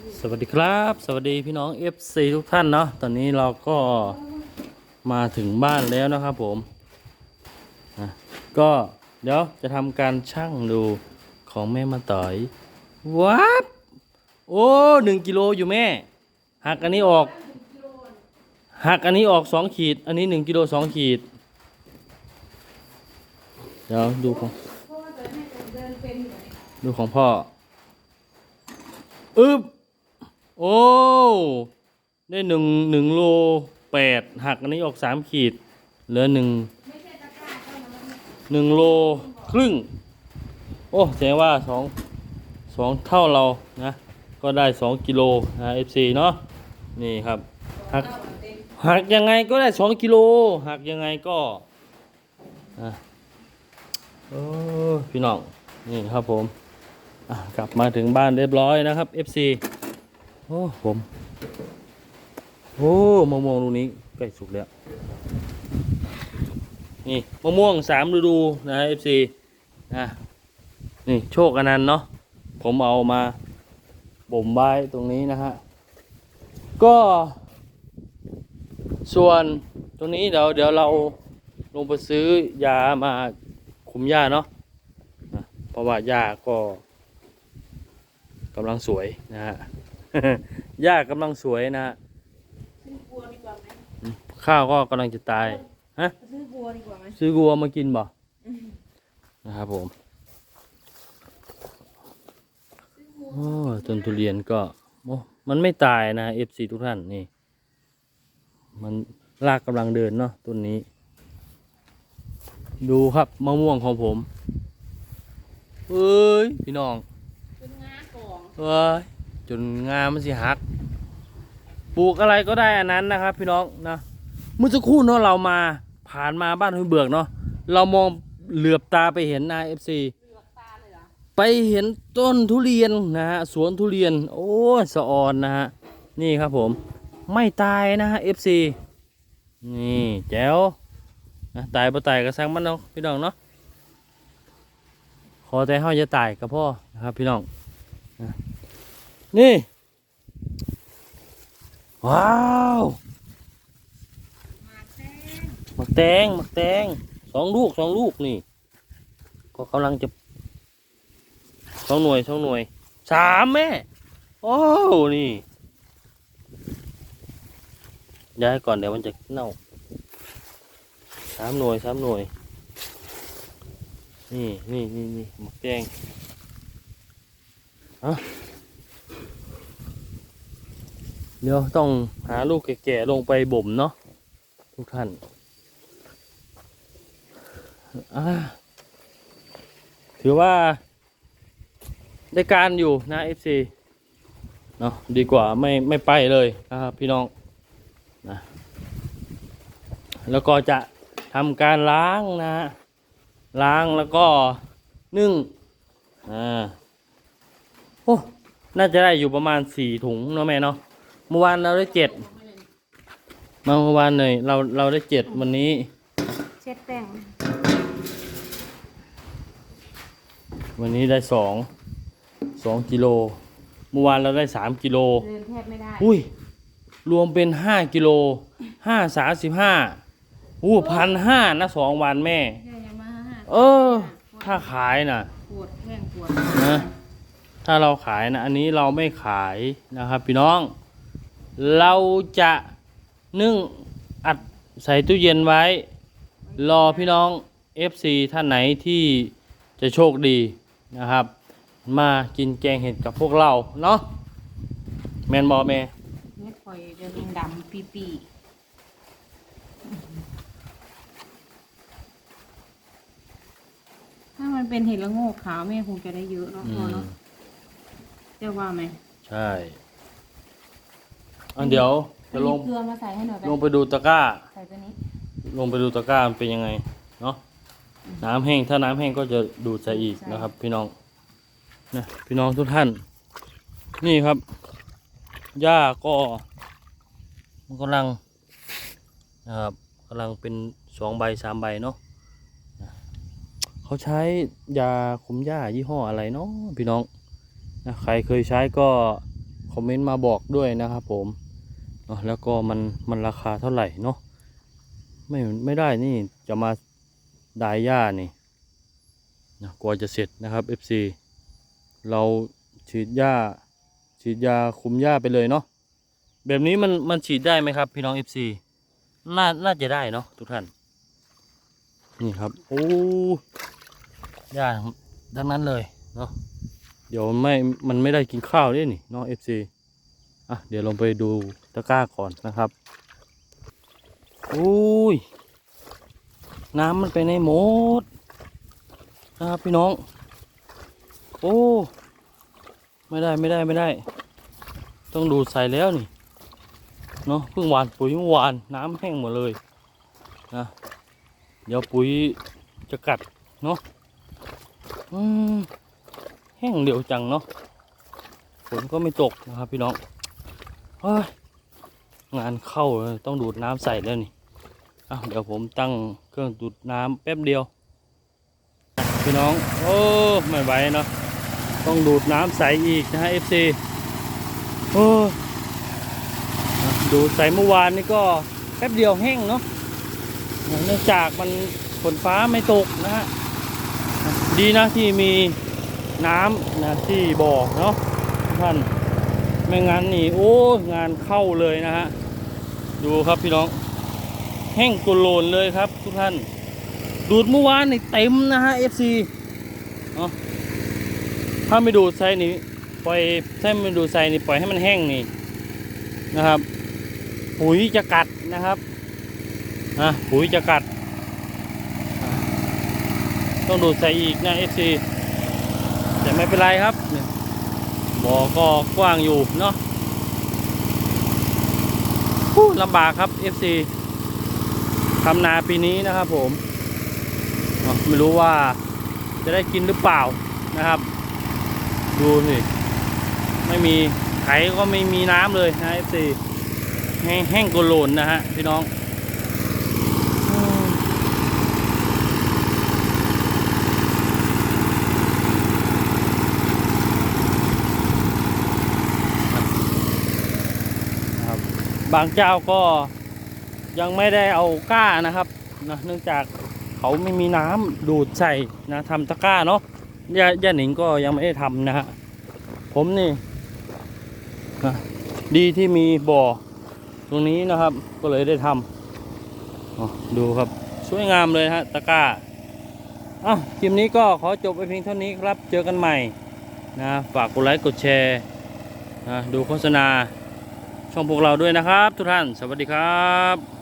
สวัสดีครับ สวัสดีพี่น้อง FC ทุกท่านเนาะตอนนี้เราก็มาถึงบ้านแล้วนะครับผมนะก็เดี๋ยวจะทำการชั่งดูของแม่มาต่อยวับโอ้หนึ่งกิโลอยู่แม่หักอันนี้ออกหักอันนี้ออกสองขีด อันนี้หนึ่งกิโลสองขีด เดี๋ยวดูของดูของพ่ออึบ โอ้ ได้หนึ่งหนึ่งโลแปดหักอันนี้ออกสามขีด เหลือหนึ่งหนึ่งโลครึ่ง โอ้แสดงว่าสองสองเท่าเรานะ ก็ได้สองกิโลนะ FC เนาะนี่ครับหักหักยังไงก็ได้สองกิโลหักยังไงก็อะโอ้พี่น้องนี่ครับผมอะกลับมาถึงบ้านเรียบร้อยนะครับ FC โอ้ผม โอ้มะม่วงลูกนี้ใกล้สุกแล้ว นี่มะม่วงสามฤดูนะเอฟซีนะนี่โชคอนันต์เนาะผมเอามาบ่มไว้ตรงนี้นะฮะ ก็ ส่วนตรงนี้เดี๋ยวเดี๋ยวเราลงไปซื้อยามาคุมหญ้าเนาะนะเพราะว่าหญ้าก็กำลังสวยนะฮะ หญ้ากำลังสวยนะฮะซื้อบัวดีกว่าไหมข้าวก็กำลังจะตาย ฮะ ซื้อบัวดีกว่าไหมซื้อวัวมากินบ่ นะครับผม โอ้ต้นทุเรียนก็โอ้มันไม่ตายนะเอฟซีทุกท่านนี่ มันรากกำลังเดินเนาะต้นนี้ ดูครับมะม่วงของผมเอ้ย พี่น้อง เป็นงากล่อง เอ้ย จนงามันสิหัก ปลูกอะไรก็ได้อันนั้นนะครับ พี่น้องนะเมื่อสักครู่เนาะเรามาผ่านมาบ้านห้วยเบือกเนาะเรามองเหลือบตาไปเห็นนาเอฟซีไปเห็นต้นทุเรียนนะฮะสวนทุเรียน โอ้สะออนนะฮะนี่ครับผม ไม่ตายนะฮะเอฟซีนี่แจ๋วนะตายปะตายก็สร้างมันเนาะพี่น้องเนาะขอแต่เฮาจะตายกับพ่อนะครับพี่น้อง นี่ ว้าวมาแต้งหมักแตงหมักแตงสองลูกสองลูกนี่ ก็กำลังจะสองหน่วยสองหน่วยสามแม่ โอ้นี่ย้ายก่อนเดี๋ยวมันจะเน่าสามหน่วยสามหน่วย นี่นี่นี่นี่หมักแตงฮะ เดี๋ยวต้องหาลูกแก่ๆลงไปบ่มเนาะทุกท่านาถือว่าได้การอยู่นะ FC เนาะดีกว่าไม่ไม่ไปเลยนะครับพี่น้องนะแล้วก็จะทำการล้างนะล้างแล้วก็นึ่งอ่าโอ้น่าจะได้อยู่ประมาณสี่ถุงเนาะแม่เนาะ เมื่อวานเราได้เจ็ดมาเมื่อวานเลยเราเราได้เจ็ดวันนี้ เช็ดแป้งวันนี้ได้สองสองกิโลเมื่อวานเราได้สามกิโล เดินแทบไม่ได้อุ้ย รวมเป็นห้ากิโลห้าสามสิบห้าอู้พันห้านะสองวันแม่แค่ยังมาห้าเออ ถ้าขายน่ะปวดแข้งปวดนะถ้าเราขายนะ อันนี้เราไม่ขายนะครับพี่น้อง เราจะนึ่งอัดใส่ตู้เย็นไว้ รอพี่น้อง FC ท่านไหนที่จะโชคดีนะครับ มากินแกงเห็ดกับพวกเราเนาะแมนบอแม่เม็ดคอยเดินดำปีปีถ้ามันเป็นเห็ดละโงกขาวแม่คงจะได้เยอะเนาะอืพอมเนาะเจ้าว่าไหม ใช่ อันเดี๋ยวจะลงมีเกลือมาใส่ให้หน่อยไปลงไปดูตะกร้า ใส่ตัวนี้ ลงไปดูตะกร้ามันเป็นยังไงเนาะน้ำแห้งถ้าน้ำแห้งก็จะดูดใส่อีกนะครับ พี่น้องนะพี่น้องทุกท่าน นี่ครับหญ้าก็มันกำลังนะครับกำลังเป็นสองใบสามใบเนาะนะเขาใช้ยาคุมหญ้ายี่ห้ออะไรเนาะพี่น้องนะใครเคยใช้ก็ คอมเมนต์มาบอกด้วยนะครับผมเนาะแล้วก็มันมันราคาเท่าไหร่เนาะไม่ไม่ได้นี่จะมาดายหญ้านี่นะกว่าจะเสร็จนะครับ FC เราฉีดหญ้าฉีดยาคุมหญ้าไปเลยเนาะแบบนี้มันมันฉีดได้ไหมครับ พี่น้อง FC น่าน่าจะได้เนาะทุกท่าน นี่ครับ โอ้หญ้าดังนั้นเลยเนาะ เดี๋ยวไม่ มันไม่ได้กินข้าวด้วยนี่เนาะ FC อะเดี๋ยวลงไปดูตะกร้าก่อนนะครับโอ้ย น้ำมันไปในหมดนะครับพี่น้อง โอ้ ไม่ได้ไม่ได้ไม่ได้ ต้องดูใส่แล้วนี่ เนาะเพิ่งหวานปุ๋ยเมื่อวานน้ำแห้งหมดเลยนะเดี๋ยวปุ๋ยจะกัดเนาะอืม แห้งเร็วจังเนาะฝนก็ไม่ตกนะครับพี่น้องเฮ้ยงานเข้าต้องดูดน้ำใส่แล้วนี่เดี๋ยวผมตั้งเครื่องดูดน้ำแป๊บเดียว พี่น้อง โอ้ไม่ไหวเนาะต้องดูดน้ำใสอีกนะฮะ FC โอ้ดูดใสเมื่อวานนี่ก็แป๊บเดียวแห้งเนาะเนื่องจากมันฝนฟ้าไม่ตกนะฮะดีนะที่มี น้ำนะที่บ่อเนาะท่านไม่งั้นนี่โอ้งานเข้าเลยนะฮะดูครับพี่น้อง แห้งกุโลนเลยครับ ทุกท่าน ดูดเมื่อวานนี่เต็มนะฮะ FC เนาะถ้าไม่ดูดไซนี่ปล่อยถ้าไม่ดูดไซนี่ปล่อยให้มันแห้งนี่นะครับปุ๋ยจะกัดนะครับอะปุ๋ยจะกัด ต้องดูดใส่อีกนะ FC แต่ไม่เป็นไรครับบ่อก็กว้างอยู่เนาะลำบากครับ FC ทำนาปีนี้นะครับผมไม่รู้ว่าจะได้กินหรือเปล่านะครับ ดูสิไม่มีไถก็ไม่มีน้ำเลยนะ FC แห้งแห้งโกโลนนะฮะพี่น้องอืมครับ บางเจ้าก็ยังไม่ได้เอาก้านะครับนะเนื่องจากเขาไม่มีน้ำดูดใส่นะทำตะก้าเนาะย่าย่าหนิงก็ยังไม่ได้ทำนะฮะผมนี่นะดีที่มีบ่อตรงนี้นะครับก็เลยได้ทำอ๋อดูครับสวยงามเลยฮะตะก้าอะคลิปนี้ก็ขอจบไปเพียงเท่านี้ครับ เจอกันใหม่นะฝากกดไลค์กดแชร์นะดูโฆษณา ช่องพวกเราด้วยนะครับ ทุกท่าน สวัสดีครับ